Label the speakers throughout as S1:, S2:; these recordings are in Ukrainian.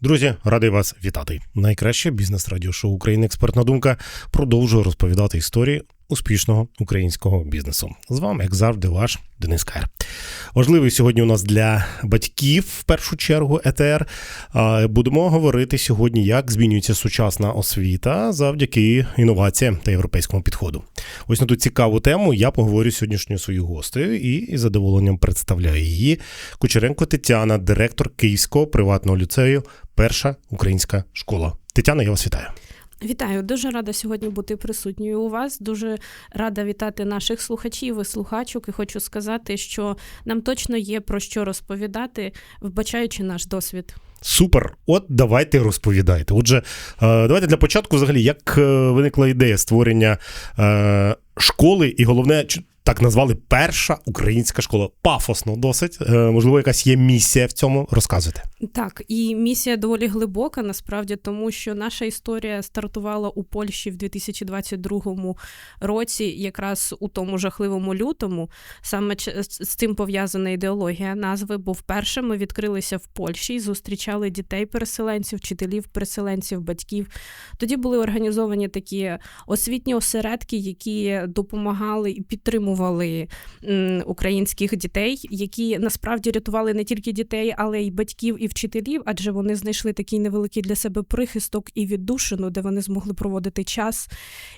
S1: Друзі, радий вас вітати. Найкраще бізнес радіошоу України Експертна думка продовжує розповідати історії успішного українського бізнесу. З вами, як завжди, ваш Денис Кайр. Важливий сьогодні у нас для батьків в першу чергу ЕТР. Будемо говорити сьогодні, як змінюється сучасна освіта завдяки інноваціям та європейському підходу. Ось на ту цікаву тему я поговорю з сьогоднішньою своєю гостею і із задоволенням представляю її. Кучеренко Тетяна, директор Київського приватного ліцею, перша українська школа. Тетяна, я вас вітаю.
S2: Вітаю, дуже рада сьогодні бути присутньою у вас. Дуже рада вітати наших слухачів і слухачок. І хочу сказати, що нам точно є про що розповідати, вбачаючи наш досвід.
S1: Супер, от давайте розповідайте. Отже, е, давайте для початку, взагалі, як е, виникла ідея створення е, школи, і головне, так назвали перша українська школа. Пафосно досить. Можливо, якась є місія в цьому. Розказуйте.
S2: Так, і місія доволі глибока, насправді, тому що наша історія стартувала у Польщі в 2022 році, якраз у тому жахливому лютому. Саме з цим пов'язана ідеологія назви, бо вперше ми відкрилися в Польщі і зустрічали дітей-переселенців, вчителів, переселенців, батьків. Тоді були організовані такі освітні осередки, які допомагали і підтримували українських дітей, які насправді рятували не тільки дітей, але й батьків і вчителів, адже вони знайшли такий невеликий для себе прихисток і віддушину, де вони змогли проводити час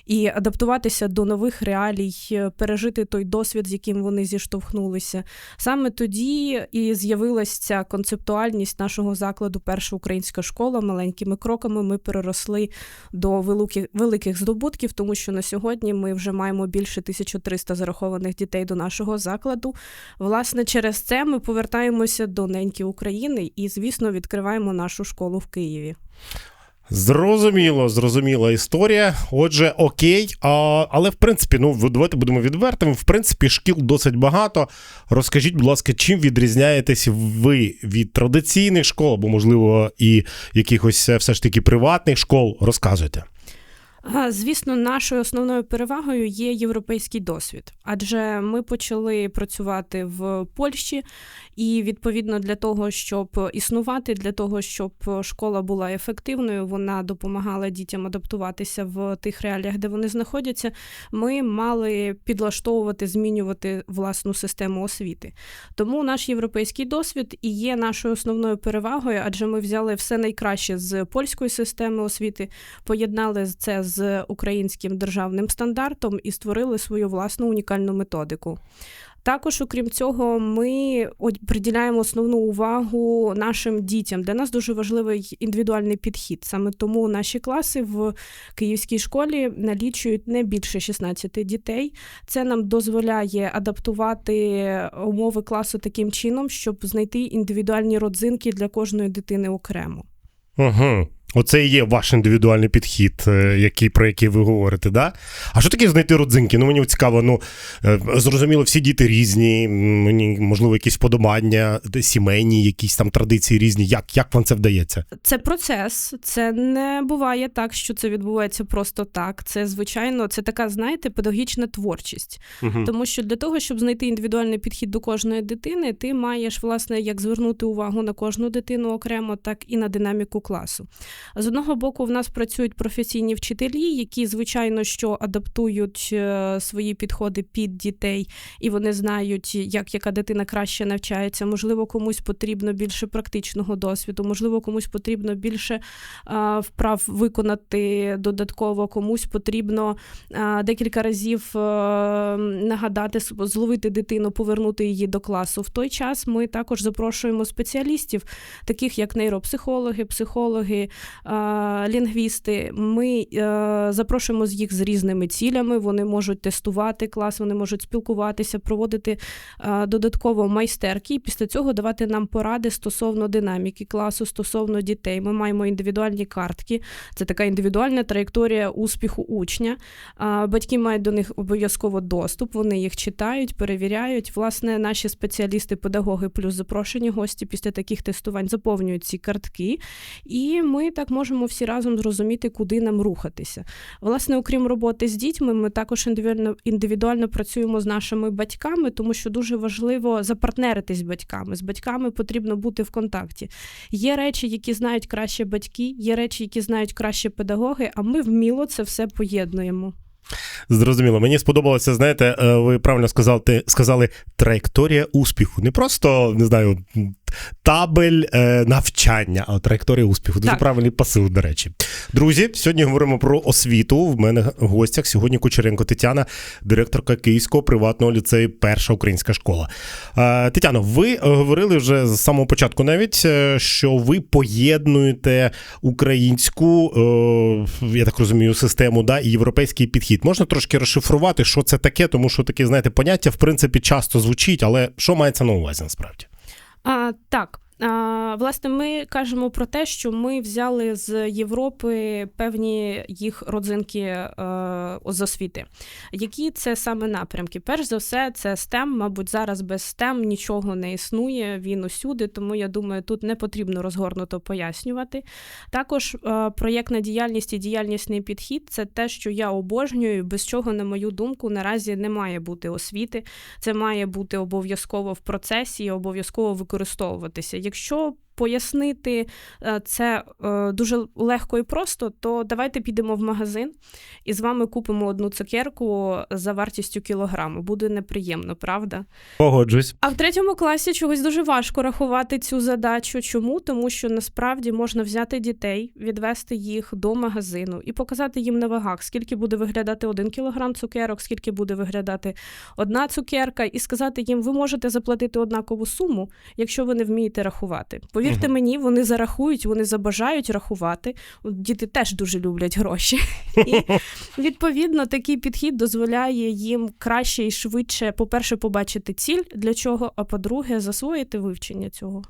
S2: і адаптуватися до нових реалій, е, пережити той досвід, з яким вони зіштовхнулися. Саме тоді і з'явилася ця концептуальність нашого закладу Перша українська школа. Маленькими кроками ми переросли до великих, великих здобутків, тому що на сьогодні ми вже маємо більше 1300 зарахованих дітей до нашого закладу. Власне, через це ми повертаємося до неньки України і, звісно, відкриваємо нашу школу в Києві.
S1: Зрозуміло, зрозуміла історія. Отже, окей. А, але в принципі, ну давайте будемо відвертими. В принципі, шкіл досить багато. Розкажіть, будь ласка, чим відрізняєтесь ви від традиційних школ, або, можливо, і якихось е, все ж таки приватних школ? Розказуйте.
S2: Звісно, нашою основною перевагою є європейський досвід, адже ми почали працювати в Польщі, і відповідно для того, щоб існувати, для того, щоб школа була ефективною, вона допомагала дітям адаптуватися в тих реаліях, де вони знаходяться. Ми мали підлаштовувати, змінювати власну систему освіти. Тому наш європейський досвід і є нашою основною перевагою, адже ми взяли все найкраще з польської системи освіти, поєднали це з українським державним стандартом і створили свою власну унікальну методику. Також, окрім цього, ми приділяємо основну увагу нашим дітям. Для нас дуже важливий індивідуальний підхід. Саме тому наші класи в київській школі налічують не більше 16 дітей. Це нам дозволяє адаптувати умови класу таким чином, щоб знайти індивідуальні родзинки для кожної дитини окремо.
S1: Угу. Оце і є ваш індивідуальний підхід, е, який, про який ви говорите, да? А що таке знайти родзинки? Ну мені цікаво, ну е, зрозуміло, всі діти різні, мені можливо, якісь вподобання, де сімейні, якісь там традиції різні. Як, як вам це вдається?
S2: Це процес, це не буває так, що це відбувається просто так. Це звичайно, це така, знаєте, педагогічна творчість.
S1: Угу.
S2: Тому що для того, щоб знайти індивідуальний підхід до кожної дитини, ти маєш власне як звернути увагу на кожну дитину окремо, так і на динаміку класу. З одного боку, в нас працюють професійні вчителі, які звичайно що адаптують е, свої підходи під дітей, і вони знають, як яка дитина краще навчається. Можливо, комусь потрібно більше практичного досвіду, можливо, комусь потрібно більше е, вправ виконати додатково, комусь потрібно е, декілька разів нагадати, зловити дитину, повернути її до класу. В той час ми також запрошуємо спеціалістів, таких як нейропсихологи, психологи, лінгвісти. Ми е, запрошуємо з їх з різними цілями. Вони можуть тестувати клас, вони можуть спілкуватися, проводити е, додатково майстерки, і після цього давати нам поради стосовно динаміки класу, стосовно дітей. Ми маємо індивідуальні картки. Це така індивідуальна траєкторія успіху учня. Батьки мають до них обов'язково доступ, вони їх читають, перевіряють. Власне, наші спеціалісти, педагоги, плюс запрошені гості після таких тестувань заповнюють ці картки. І ми так можемо всі разом зрозуміти, куди нам рухатися. Власне, окрім роботи з дітьми, ми також індивідуально, індивідуально працюємо з нашими батьками, тому що дуже важливо запартнеритись з батьками. З батьками потрібно бути в контакті. Є речі, які знають краще батьки, є речі, які знають краще педагоги, а ми вміло це все поєднуємо.
S1: Зрозуміло, мені сподобалося, знаєте, е, ви правильно сказали, сказали траєкторія успіху. Не просто не знаю, табель е, навчання, а траєкторія успіху. Дуже
S2: Так.
S1: правильний посил, до речі. Друзі, сьогодні говоримо про освіту. В мене в гостях сьогодні Кучеренко Тетяна, директорка Київського приватного ліцею Перша українська школа. Е, Тетяно, ви е, говорили вже з самого початку навіть, е, що ви поєднуєте українську, е, я так розумію, систему да, і європейський підхід. Можна трошки розшифрувати, що це таке, тому що таке, знаєте, поняття в принципі часто звучить, але що мається на увазі насправді?
S2: А, так. Власне, ми кажемо про те, що ми взяли з Європи певні їх родзинки е, з освіти. Які це саме напрямки? Перш за все, це STEM. Мабуть, зараз без STEM нічого не існує. Він усюди, тому я думаю, тут не потрібно розгорнуто пояснювати. Також е, проєктна діяльність і діяльнісний підхід це те, що я обожнюю, без чого, на мою думку, наразі не має бути освіти. Це має бути обов'язково в процесі і обов'язково використовуватися. Якщо пояснити е, це е, дуже легко і просто, то давайте підемо в магазин і з вами купимо одну цукерку за вартістю кілограму. Буде неприємно, правда?
S1: Погоджусь.
S2: А в третьому класі чогось дуже важко рахувати цю задачу. Чому? Тому що насправді можна взяти дітей, відвести їх до магазину і показати їм на вагах, скільки буде виглядати один кілограм цукерок, скільки буде виглядати одна цукерка, і сказати їм, ви можете заплатити однакову суму, якщо ви не вмієте рахувати. Повірте
S1: Мгм.
S2: мені, вони зарахують, вони забажають рахувати. Діти теж дуже люблять гроші. І відповідно такий підхід дозволяє їм краще і швидше, по-перше, побачити ціль для чого, а по-друге, засвоїти вивчення цього.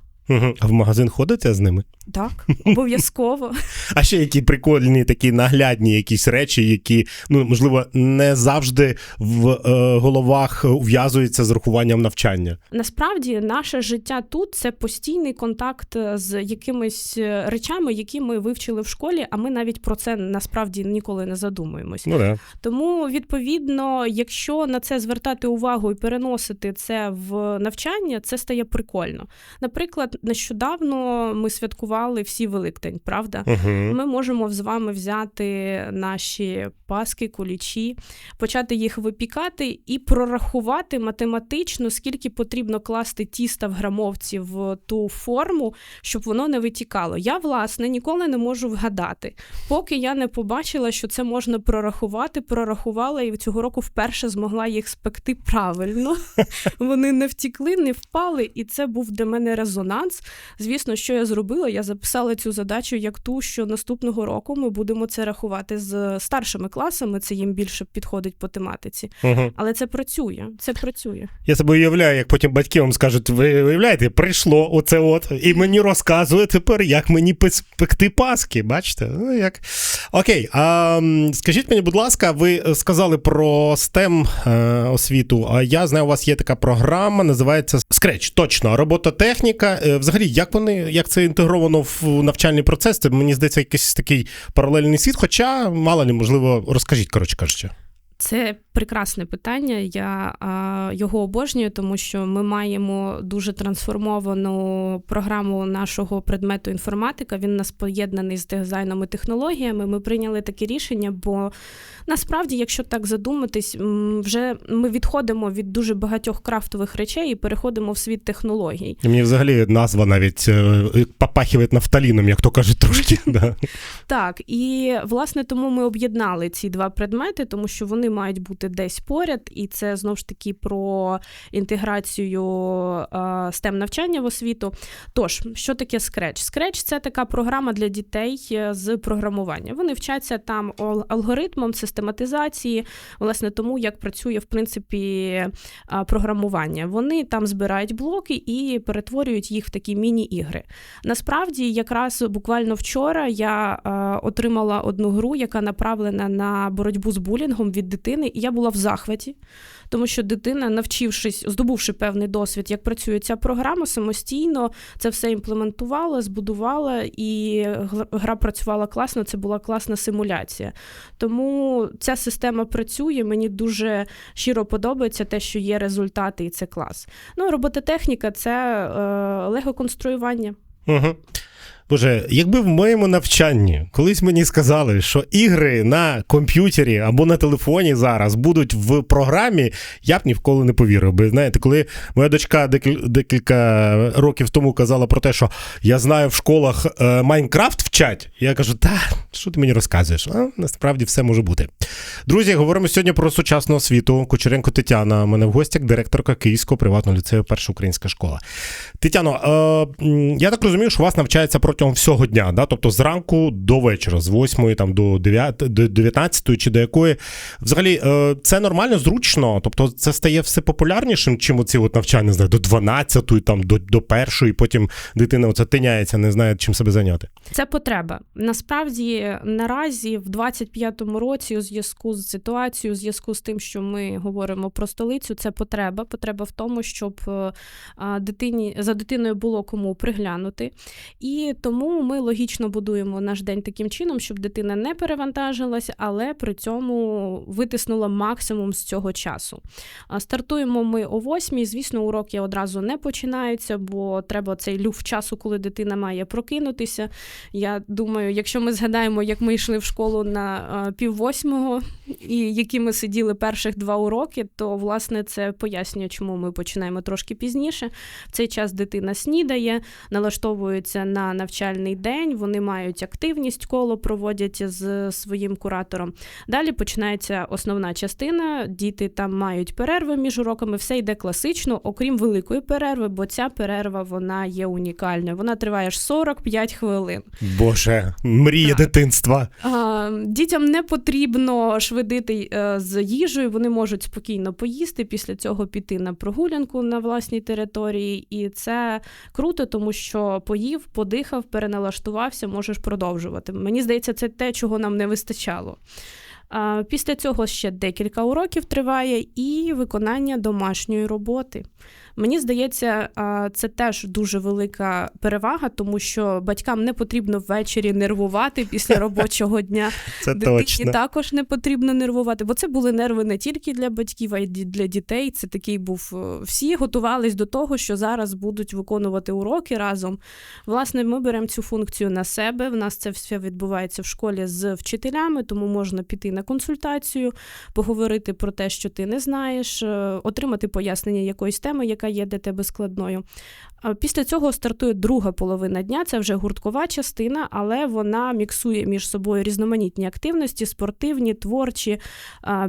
S1: А в магазин ходите з ними?
S2: Так, обов'язково.
S1: А ще які прикольні, такі наглядні якісь речі, які ну можливо не завжди в е, головах ув'язуються з рахуванням навчання.
S2: Насправді, наше життя тут це постійний контакт з якимись е, речами, які ми вивчили в школі, а ми навіть про це насправді ніколи не задумуємось.
S1: Ну да.
S2: Тому, відповідно, якщо на це звертати увагу і переносити це в навчання, це стає прикольно. Наприклад, нещодавно ми святкували всі Великдень, правда?
S1: Угу.
S2: Ми можемо з вами взяти наші паски, кулічі, почати їх випікати і прорахувати математично, скільки потрібно класти тіста в грамовці в ту форму, щоб воно не витікало. Я, власне, ніколи не можу вгадати, поки я не побачила, що це можна прорахувати, прорахувала і цього року вперше змогла їх спекти правильно. Вони не втікли, не впали, і це був для мене резонанс. Звісно, що я зробила? Я записала цю задачу як ту, що наступного року ми будемо це рахувати з старшими класами. Це їм більше підходить по тематиці.
S1: Угу.
S2: Але це працює. Це працює.
S1: Я себе уявляю, як потім батьки вам скажуть: ви уявляєте, прийшло оце от, і мені розказує тепер, як мені пекти паски. Бачите? Ну, як. Окей, а скажіть мені, будь ласка, ви е, сказали про STEM е, освіту. А я знаю, у вас є така програма, називається Scratch. Точно, робототехніка. Е, Взагалі, як вони, як це інтегровано в навчальний процес? Це мені здається, якийсь такий паралельний світ. Хоча, мало ли, можливо, розкажіть, коротше кажучи.
S2: Це прекрасне питання. Я а, його обожнюю, тому що ми маємо дуже трансформовану програму нашого предмету інформатика. Він у нас поєднаний з дизайном і технологіями. Ми прийняли таке рішення, бо насправді, якщо так задуматись, вже ми відходимо від дуже багатьох крафтових речей і переходимо в світ технологій.
S1: І Мені взагалі назва навіть е, попахиває нафталіном, як то кажуть, трошки.
S2: Так, і власне тому ми об'єднали ці два предмети, тому що вони мають бути десь поряд, і це знову ж таки про інтеграцію STEM навчання в освіту. Тож, що таке Scratch? Scratch – це така програма для дітей е, з програмування. Вони вчаться там алгоритмом, систематизації, власне, тому як працює в принципі програмування. Вони там збирають блоки і перетворюють їх в такі міні-ігри. Насправді, якраз буквально вчора я е, отримала одну гру, яка направлена на боротьбу з булінгом від дитини, і я була в захваті, тому що дитина, навчившись, здобувши певний досвід, як працює ця програма, самостійно це все імплементувала, збудувала, і гра- працювала класно. Це була класна симуляція. Тому ця система працює. Мені дуже щиро подобається те, що є результати, і це клас. Ну, робототехніка це е, лего-конструювання.
S1: Угу. Боже, якби в моєму навчанні колись мені сказали, що ігри на комп'ютері або на телефоні зараз будуть в програмі, я б ніколи не повірив. Би знаєте, коли моя дочка декілька років тому казала про те, що я знаю в школах е, Майнкрафт вчать, я кажу, та що ти мені розказуєш? А насправді все може бути. Друзі, говоримо сьогодні про сучасну освіту. Кучеренко Тетяна, у мене в гостях, директорка Київського приватного ліцею Перша українська школа. Тетяно, е, я так розумію, що вас навчається протягом всього дня, да? тобто зранку до вечора, з 8 там, до 9, до 19 чи до якої. Взагалі, е, це нормально, зручно, тобто це стає все популярнішим, чим оці от навчання, не знаю, до 12, там, до, до першої, потім дитина оце тиняється, не знає, чим себе зайняти.
S2: Це потреба. Насправді, наразі, в 25-му році, у зв'язку з ситуацією, у зв'язку з тим, що ми говоримо про столицю, це потреба. Потреба в тому, щоб е, дитині за дитиною було кому приглянути. І тому ми логічно будуємо наш день таким чином, щоб дитина не перевантажилась, але при цьому витиснула максимум з цього часу. Стартуємо ми о 8 Звісно, уроки одразу не починаються, бо треба цей люфт часу, коли дитина має прокинутися. Я думаю, якщо ми згадаємо, як ми йшли в школу на пів восьмого, і які ми сиділи перших два уроки, то власне це пояснює, чому ми починаємо трошки пізніше. В цей час дитина снідає, налаштовується на навчальний день, вони мають активність, коло проводять з своїм куратором. Далі починається основна частина. Діти там мають перерви між уроками, все йде класично, окрім великої перерви, бо ця перерва вона є унікальною. Вона триває аж 45 хвилин.
S1: Боже, мрія
S2: Так.
S1: дитинства.
S2: Дітям не потрібно швидити е, з їжею, вони можуть спокійно поїсти, після цього піти на прогулянку на власній території. І це круто, тому що поїв, подихав, переналаштувався, можеш продовжувати. Мені здається, це те, чого нам не вистачало. Після цього ще декілька уроків триває і виконання домашньої роботи. Мені здається, це теж дуже велика перевага, тому що батькам не потрібно ввечері нервувати після робочого дня.
S1: Це
S2: Дитині
S1: точно.
S2: також не потрібно нервувати, бо це були нерви не тільки для батьків, а й для дітей. Це такий був. е, Всі готувались до того, що зараз будуть виконувати уроки разом. Власне, ми беремо цю функцію на себе. В нас це все відбувається в школі з вчителями, тому можна піти на консультацію, поговорити про те, що ти не знаєш, е, отримати пояснення якоїсь теми, яка є для тебе складною. Після цього стартує друга половина дня. Це вже гурткова частина, але вона міксує між собою різноманітні активності, спортивні, творчі,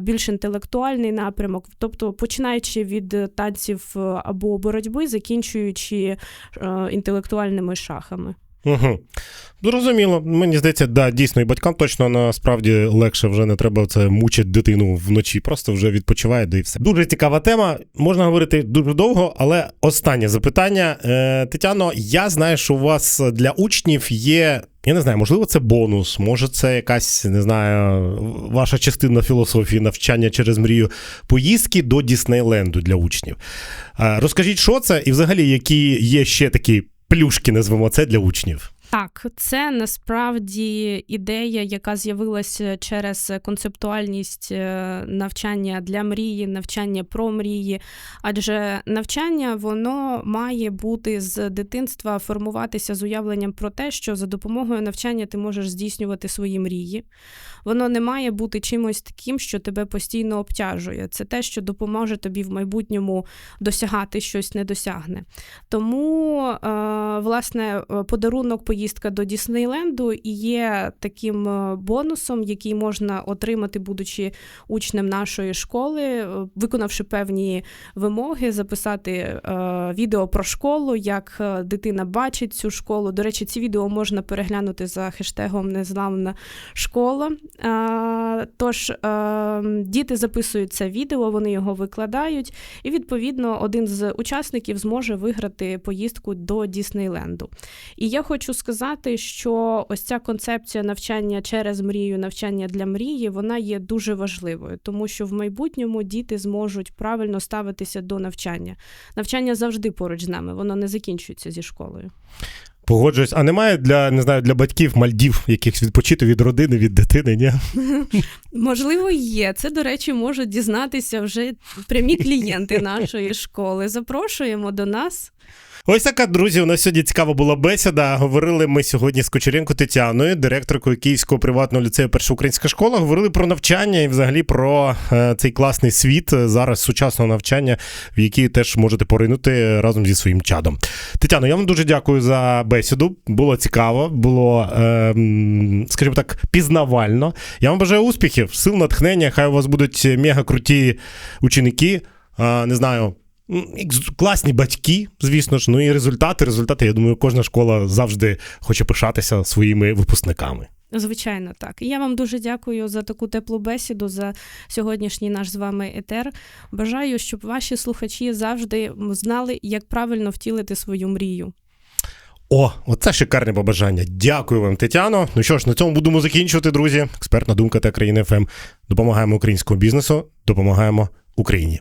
S2: більш інтелектуальний напрямок. Тобто, починаючи від танців або боротьби, закінчуючи інтелектуальними шахами.
S1: Угу. Зрозуміло. Мені здається, да, дійсно, і батькам точно насправді легше вже не треба це мучити дитину вночі, просто вже відпочиває, да і все. Дуже цікава тема. Можна говорити дуже довго, але останнє запитання. Е, Тетяно, я знаю, що у вас для учнів є. Я не знаю, можливо, це бонус, може, це якась не знаю, ваша частина філософії навчання через мрію поїздки до Діснейленду для учнів. Е, Розкажіть, що це, і взагалі, які є ще такі плюшки, назвемо це для учнів.
S2: Так, це насправді ідея, яка з'явилася через концептуальність е, навчання для мрії, навчання про мрії. Адже навчання воно має бути з дитинства формуватися з уявленням про те, що за допомогою навчання ти можеш здійснювати свої мрії. Воно не має бути чимось таким, що тебе постійно обтяжує. Це те, що допоможе тобі в майбутньому досягати щось недосягне. Тому, е, власне, е, подарунок поїздка до Діснейленду і є таким е, бонусом, який можна отримати, будучи учнем нашої школи, е, виконавши певні вимоги, записати е, відео про школу, як дитина бачить цю школу. До речі, ці відео можна переглянути за хештегом Незламна школа. Тож діти записують це відео, вони його викладають, і відповідно один з учасників зможе виграти поїздку до Діснейленду. І я хочу сказати. Сказати, що ось ця концепція навчання через мрію, навчання для мрії, вона є дуже важливою, тому що в майбутньому діти зможуть правильно ставитися до навчання. Навчання завжди поруч з нами, воно не закінчується зі школою.
S1: Погоджуюсь, а немає для не знаю для батьків Мальдів, якихось відпочити від родини, від дитини, ні?
S2: Можливо, є. Це, до речі, можуть дізнатися вже прямі клієнти нашої школи. Запрошуємо до нас.
S1: Ось така, друзі, у нас сьогодні цікава була бесіда. Говорили ми сьогодні з Кучеренко Тетяною, директоркою Київського приватного ліцею Перша українська школа. Говорили про навчання і взагалі про е, цей класний світ е, зараз сучасного навчання, в який теж можете поринути разом зі своїм чадом. Тетяно, я вам дуже дякую за бесіду. Було цікаво, було, е, скажімо так, пізнавально. Я вам бажаю успіхів, сил, натхнення. Хай у вас будуть мега круті ученики. Не знаю. Класні батьки, звісно ж, ну і результати. Результати, я думаю, кожна школа завжди хоче пишатися своїми випускниками.
S2: Звичайно, так. І я вам дуже дякую за таку теплу бесіду, за сьогоднішній наш з вами етер. Бажаю, щоб ваші слухачі завжди знали, як правильно втілити свою мрію.
S1: О, оце шикарне побажання. Дякую вам, Тетяно. Ну що ж, на цьому будемо закінчувати, друзі. Експертна думка та країни ФМ. Допомагаємо українському бізнесу, допомагаємо Україні.